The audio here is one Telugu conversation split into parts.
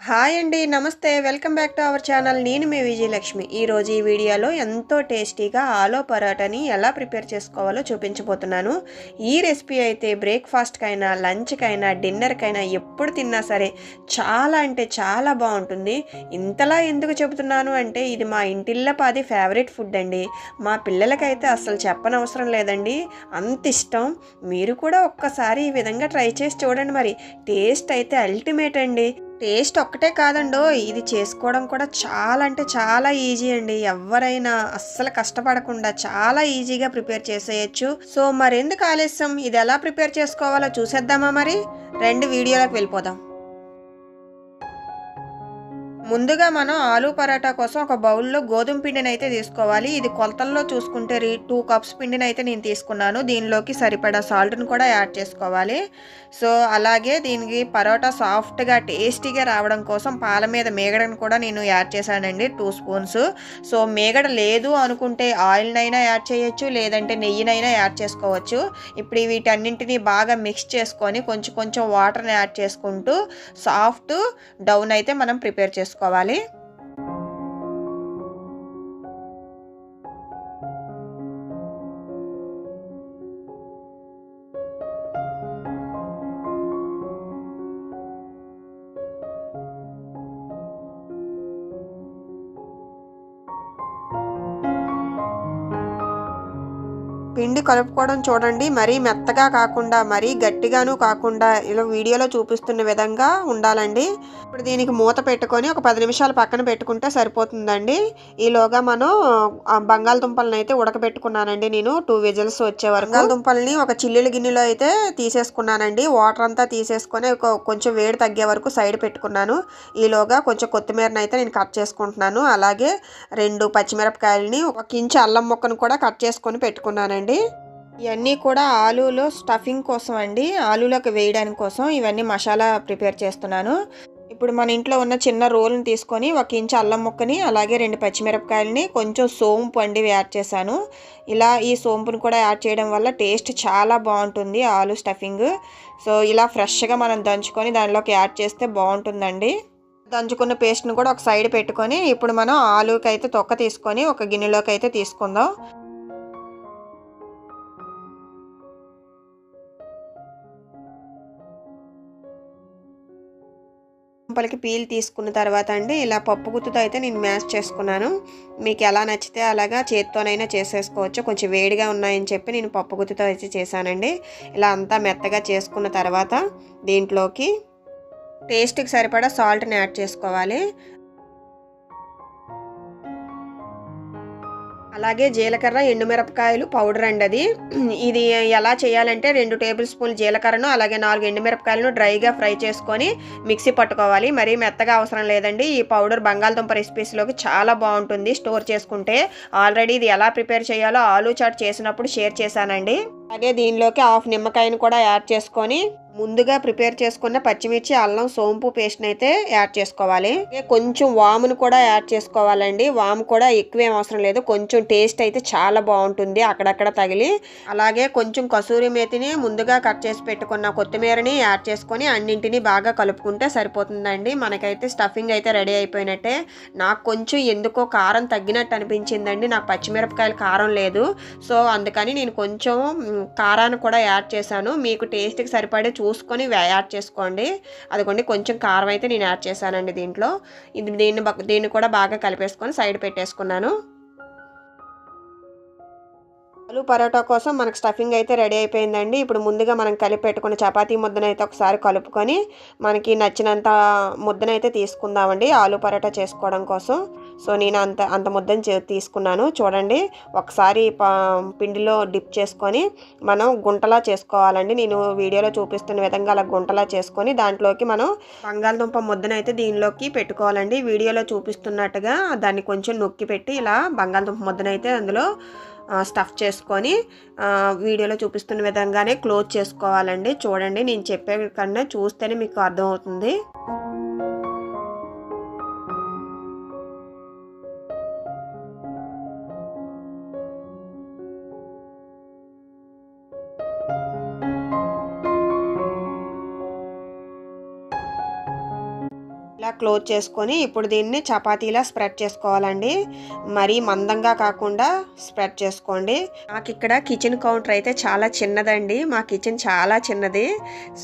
హాయ్ అండి నమస్తే. Welcome back to our channel. నేను మీ విజయలక్ష్మి. ఈరోజు ఈ వీడియోలో ఎంతో టేస్టీగా ఆలో పరోటాని ఎలా ప్రిపేర్ చేసుకోవాలో చూపించబోతున్నాను. ఈ రెసిపీ అయితే బ్రేక్ఫాస్ట్కైనా లంచ్కైనా డిన్నర్కైనా ఎప్పుడు తిన్నా సరే చాలా అంటే చాలా బాగుంటుంది. ఇంతలా ఎందుకు చెబుతున్నాను అంటే ఇది మా ఇంటిల్లపాది ఫేవరెట్ ఫుడ్ అండి. మా పిల్లలకైతే అసలు చెప్పనవసరం లేదండి. అంత ఇష్టం. మీరు కూడా ఒక్కసారి ఈ విధంగా ట్రై చేసి చూడండి మరి. టేస్ట్ అయితే అల్టిమేట్ అండి. టేస్ట్ ఒక్కటే కాదండో ఇది చేసుకోవడం కూడా చాలా అంటే చాలా ఈజీ అండి. ఎవరైనా అస్సలు కష్టపడకుండా చాలా ఈజీగా ప్రిపేర్ చేసేయచ్చు. సో మరెందుకు ఆలస్యం? ఇది ఎలా ప్రిపేర్ చేసుకోవాలో చూసేద్దామా మరి? రెండు వీడియోలకు వెళ్ళిపోదాం. ముందుగా మనం ఆలూ పరాటా కోసం ఒక బౌల్లో గోధుమ పిండిని అయితే తీసుకోవాలి. ఇది కొలతల్లో చూసుకుంటే రీ టూ కప్స్ పిండిని అయితే నేను తీసుకున్నాను. దీనిలోకి సరిపడా సాల్ట్ని కూడా యాడ్ చేసుకోవాలి. సో అలాగే దీనికి పరోటా సాఫ్ట్గా టేస్టీగా రావడం కోసం పాల మీద మేగడను కూడా నేను యాడ్ చేశానండి టూ స్పూన్స్. సో మేగడ లేదు అనుకుంటే ఆయిల్నైనా యాడ్ చేయొచ్చు లేదంటే నెయ్యినైనా యాడ్ చేసుకోవచ్చు. ఇప్పుడు వీటన్నింటినీ బాగా మిక్స్ చేసుకొని కొంచెం కొంచెం వాటర్ని యాడ్ చేసుకుంటూ సాఫ్ట్ డౌన్ అయితే మనం ప్రిపేర్ చేసుకోవాలి. చేసుకోవాలి పిండి కలుపుకోవడం చూడండి. మరీ మెత్తగా కాకుండా మరీ గట్టిగాను కాకుండా ఇలా వీడియోలో చూపిస్తున్న విధంగా ఉండాలండి. ఇప్పుడు దీనికి మూత పెట్టుకొని ఒక పది నిమిషాలు పక్కన పెట్టుకుంటే సరిపోతుందండి. ఈలోగా మనం బంగాళదుంపలను అయితే ఉడకబెట్టుకున్నానండి నేను. టూ విజిల్స్ వచ్చే వరకు. బంగాళదుంపల్ని ఒక చిల్లుల గిన్నెలో అయితే తీసేసుకున్నానండి. వాటర్ అంతా తీసేసుకొని కొంచెం వేడి తగ్గే వరకు సైడ్ పెట్టుకున్నాను. ఈలోగా కొంచెం కొత్తిమీరని అయితే నేను కట్ చేసుకుంటున్నాను. అలాగే రెండు పచ్చిమిరపకాయలని ఒక కించి అల్లం ముక్కను కూడా కట్ చేసుకొని పెట్టుకున్నానండి. అండి ఇవన్నీ కూడా ఆలూలో స్టఫింగ్ కోసం అండి. ఆలూలోకి వేయడానికి కోసం ఇవన్నీ మసాలా ప్రిపేర్ చేస్తున్నాను. ఇప్పుడు మన ఇంట్లో ఉన్న చిన్న రోల్ని తీసుకొని ఒక ఇంచు అల్లం ముక్కని అలాగే రెండు పచ్చిమిరపకాయలని కొంచెం సోంపు అండి యాడ్ చేశాను. ఇలా ఈ సోంపుని కూడా యాడ్ చేయడం వల్ల టేస్ట్ చాలా బాగుంటుంది ఆలు స్టఫింగ్. సో ఇలా ఫ్రెష్గా మనం దంచుకొని దానిలోకి యాడ్ చేస్తే బాగుంటుందండి. దంచుకున్న పేస్ట్ని కూడా ఒక సైడ్ పెట్టుకొని ఇప్పుడు మనం ఆలుకైతే తొక్క తీసుకొని ఒక గిన్నెలోకి అయితే తీసుకుందాం. దుంపలకి పీల్ తీసుకున్న తర్వాత అండి ఇలా పప్పు గుత్తుతో అయితే నేను మ్యాష్ చేసుకున్నాను. మీకు ఎలా నచ్చితే అలాగా చేత్తోనైనా చేసేసుకోవచ్చు. కొంచెం వేడిగా ఉన్నాయని చెప్పి నేను పప్పు గుత్తుతో అయితే చేశానండి. ఇలా అంతా మెత్తగా చేసుకున్న తర్వాత దీంట్లోకి టేస్ట్కి సరిపడా సాల్ట్ని యాడ్ చేసుకోవాలి. అలాగే జీలకర్ర ఎండుమిరపకాయలు పౌడర్ అండి అది. ఇది ఎలా చేయాలంటే రెండు టేబుల్ స్పూన్ జీలకర్రను అలాగే నాలుగు ఎండుమిరపకాయలను డ్రైగా ఫ్రై చేసుకొని మిక్సీ పట్టుకోవాలి. మరీ మెత్తగా అవసరం లేదండి. ఈ పౌడర్ బంగాళదుంప రెసిపీస్లోకి చాలా బాగుంటుంది స్టోర్ చేసుకుంటే. ఆల్రెడీ ఇది ఎలా ప్రిపేర్ చేయాలో ఆలూ చాట్ చేసినప్పుడు షేర్ చేశానండి. అలాగే దీనిలోకి హాఫ్ నిమ్మకాయను కూడా యాడ్ చేసుకొని ముందుగా ప్రిపేర్ చేసుకున్న పచ్చిమిర్చి అల్లం సోంపు పేస్ట్ని అయితే యాడ్ చేసుకోవాలి. కొంచెం వామును కూడా యాడ్ చేసుకోవాలండి. వాము కూడా ఎక్కువేం అవసరం లేదు. కొంచెం టేస్ట్ అయితే చాలా బాగుంటుంది అక్కడక్కడ తగిలి. అలాగే కొంచెం కసూరి మేతిని ముందుగా కట్ చేసి పెట్టుకున్న కొత్తిమీరని యాడ్ చేసుకొని అన్నింటినీ బాగా కలుపుకుంటే సరిపోతుందండి. మనకైతే స్టఫింగ్ అయితే రెడీ అయిపోయినట్టే. నాకు కొంచెం ఎందుకో కారం తగ్గినట్టు అనిపించిందండి. నాకు పచ్చిమిరపకాయలు కారం లేదు. సో అందుకని నేను కొంచెం కారాన్ని కూడా యాడ్ చేశాను. మీకు టేస్ట్కి సరిపడే చూసుకొని యాడ్ చేసుకోండి. అదిగోండి కొంచెం కారం అయితే నేను యాడ్ చేశానండి దీంట్లో. ఇది దీన్ని దీన్ని కూడా బాగా కలిపేసుకొని సైడ్ పెట్టేసుకున్నాను. ఆలు పరోటా కోసం మనకు స్టఫింగ్ అయితే రెడీ అయిపోయిందండి. ఇప్పుడు ముందుగా మనం కలిపి పెట్టుకున్న చపాతీ ముద్దనైతే ఒకసారి కలుపుకొని మనకి నచ్చినంత ముద్దనైతే తీసుకుందామండి ఆలు పరోటా చేసుకోవడం కోసం. సో నేను అంత అంత ముద్దను తీసుకున్నాను. చూడండి ఒకసారి పిండిలో డిప్ చేసుకొని మనం గుంటలా చేసుకోవాలండి. నేను వీడియోలో చూపిస్తున్న విధంగా అలా గుంటలా చేసుకొని దాంట్లోకి మనం బంగాళదుంప ముద్దనైతే దీనిలోకి పెట్టుకోవాలండి. వీడియోలో చూపిస్తున్నట్టుగా దాన్ని కొంచెం నొక్కి పెట్టి ఇలా బంగాళదుంప ముద్దనైతే అందులో స్టఫ్ చేసుకొని వీడియోలో చూపిస్తున్న విధంగానే క్లోజ్ చేసుకోవాలండి. చూడండి నేను చెప్పే కన్నా చూస్తేనే మీకు అర్థమవుతుంది. క్లోజ్ చేసుకొని ఇప్పుడు దీన్ని చపాతీలా స్ప్రెడ్ చేసుకోవాలండి. మరీ మందంగా కాకుండా స్ప్రెడ్ చేసుకోండి. నాకు ఇక్కడ కిచెన్ కౌంటర్ అయితే చాలా చిన్నదండి. మా కిచెన్ చాలా చిన్నది.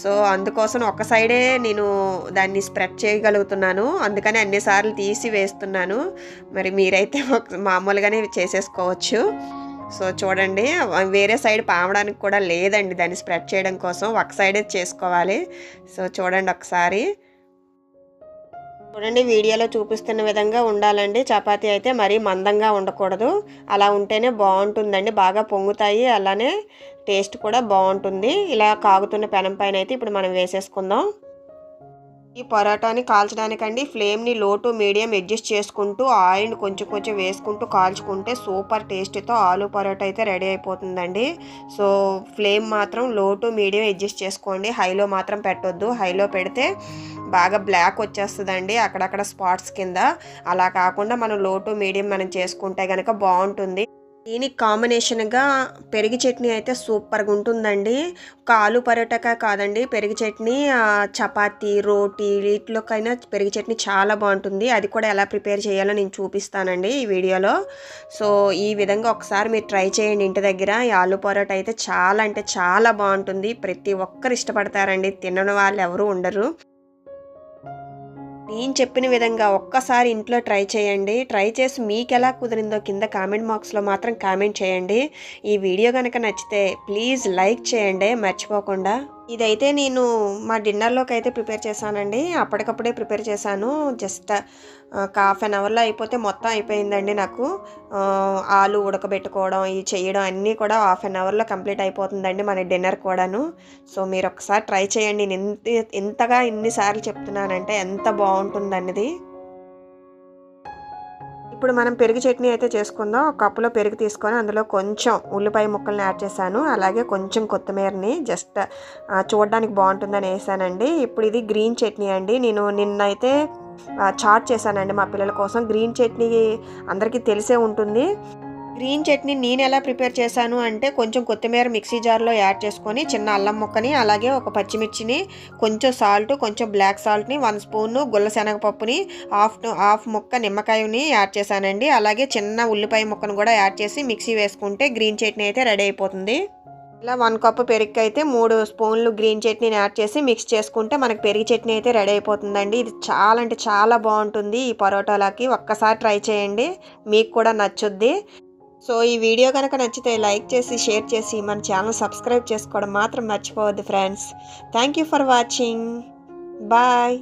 సో అందుకోసం ఒక సైడే నేను దాన్ని స్ప్రెడ్ చేయగలుగుతున్నాను. అందుకని అన్నిసార్లు తీసి వేస్తున్నాను. మరి మీరైతే మామూలుగానే చేసేసుకోవచ్చు. సో చూడండి వేరే సైడ్ పామడానికి కూడా లేదండి దాన్ని స్ప్రెడ్ చేయడం కోసం. ఒక సైడే చేసుకోవాలి. సో చూడండి ఒకసారి. చూడండి వీడియోలో చూపిస్తున్న విధంగా ఉండాలండి. చపాతీ అయితే మరీ మందంగా ఉండకూడదు. అలా ఉంటేనే బాగుంటుందండి. బాగా పొంగుతాయి అలానే టేస్ట్ కూడా బాగుంటుంది. ఇలా కాగుతున్న పెనం పైన అయితే ఇప్పుడు మనం వేసేసుకుందాం. ఈ పరోటాని కాల్చడానికండి ఫ్లేమ్ని లో టు మీడియం అడ్జస్ట్ చేసుకుంటూ ఆయిల్ కొంచెం కొంచెం వేసుకుంటూ కాల్చుకుంటే సూపర్ టేస్ట్తో ఆలు పరోటా అయితే రెడీ అయిపోతుందండి. సో ఫ్లేమ్ మాత్రం లో టు మీడియం అడ్జస్ట్ చేసుకోండి. హైలో మాత్రం పెట్టొద్దు. హైలో పెడితే బాగా బ్లాక్ వచ్చేస్తుందండి అక్కడక్కడ స్పాట్స్ కింద. అలా కాకుండా మనం లో టు మీడియం మనం చేసుకుంటే కనుక బాగుంటుంది. దీనికి కాంబినేషన్గా పెరుగు చట్నీ అయితే సూపర్గా ఉంటుందండి. ఒక ఆలు పరోటాకా కాదండి పెరుగు చట్నీ చపాతీ రోటీ వీటిలోకైనా పెరుగు చట్నీ చాలా బాగుంటుంది. అది కూడా ఎలా ప్రిపేర్ చేయాలో నేను చూపిస్తానండి ఈ వీడియోలో. సో ఈ విధంగా ఒకసారి మీరు ట్రై చేయండి ఇంటి దగ్గర. ఈ ఆలు పరోటా అయితే చాలా అంటే చాలా బాగుంటుంది. ప్రతి ఒక్కరు ఇష్టపడతారండి. తినని వాళ్ళు ఎవరు ఉండరు. నేను చెప్పిన విధంగా ఒక్కసారి ఇంట్లో ట్రై చేయండి. ట్రై చేసి మీకు ఎలా కుదిరిందో కింద కామెంట్ బాక్స్లో మాత్రం కామెంట్ చేయండి. ఈ వీడియో కనుక నచ్చితే ప్లీజ్ లైక్ చేయండి. మర్చిపోకుండా. ఇదైతే నేను మా డిన్నర్లోకి అయితే ప్రిపేర్ చేశానండి. అప్పటికప్పుడే ప్రిపేర్ చేశాను. జస్ట్ ఒక హాఫ్ అన్ అవర్లో అయిపోతే మొత్తం అయిపోయిందండి నాకు. ఆలు ఉడకబెట్టుకోవడం ఇవి చేయడం అన్నీ కూడా హాఫ్ అన్ అవర్లో కంప్లీట్ అయిపోతుందండి మన డిన్నర్ కూడాను. సో మీరు ఒకసారి ట్రై చేయండి. నేను ఇంతగా ఎంతగా ఇన్నిసార్లు చెప్తున్నానంటే ఎంత బాగుంటుందన్నది. ఇప్పుడు మనం పెరుగు చట్నీ అయితే చేసుకుందాం. ఒక కప్పులో పెరుగు తీసుకొని అందులో కొంచెం ఉల్లిపాయ ముక్కల్ని యాడ్ చేశాను. అలాగే కొంచెం కొత్తిమీరని జస్ట్ చూడడానికి బాగుంటుందని వేసానండి. ఇప్పుడు ఇది గ్రీన్ చట్నీ అండి. నేను నిన్న అయితే చాట్ చేశానండి మా పిల్లల కోసం. గ్రీన్ చట్నీ అందరికీ తెలిసే ఉంటుంది. గ్రీన్ చట్నీ నేను ఎలా ప్రిపేర్ చేశాను అంటే కొంచెం కొత్తిమీర మిక్సీ జార్లో యాడ్ చేసుకొని చిన్న అల్లం ముక్కని అలాగే ఒక పచ్చిమిర్చిని కొంచెం సాల్ట్ కొంచెం బ్లాక్ సాల్ట్ని వన్ స్పూన్ గుల్ల శనగపప్పుని హాఫ్ హాఫ్ ముక్క నిమ్మకాయని యాడ్ చేశానండి. అలాగే చిన్న ఉల్లిపాయ ముక్కను కూడా యాడ్ చేసి మిక్సీ వేసుకుంటే గ్రీన్ చట్నీ అయితే రెడీ అయిపోతుంది. ఇలా వన్ కప్ పెరుగు అయితే మూడు స్పూన్లు గ్రీన్ చట్నీని యాడ్ చేసి మిక్స్ చేసుకుంటే మనకి పెరుగు చట్నీ అయితే రెడీ అయిపోతుందండి. ఇది చాలా అంటే చాలా బాగుంటుంది ఈ పరోటాలకి. ఒక్కసారి ట్రై చేయండి. మీకు కూడా నచ్చుద్ది. సో ఈ వీడియో కనుక నచ్చితే లైక్ చేసి షేర్ చేసి మన ఛానల్ సబ్స్క్రైబ్ చేసుకోవడం మాత్రం మర్చిపోవద్దు friends. Thank you for watching. Bye.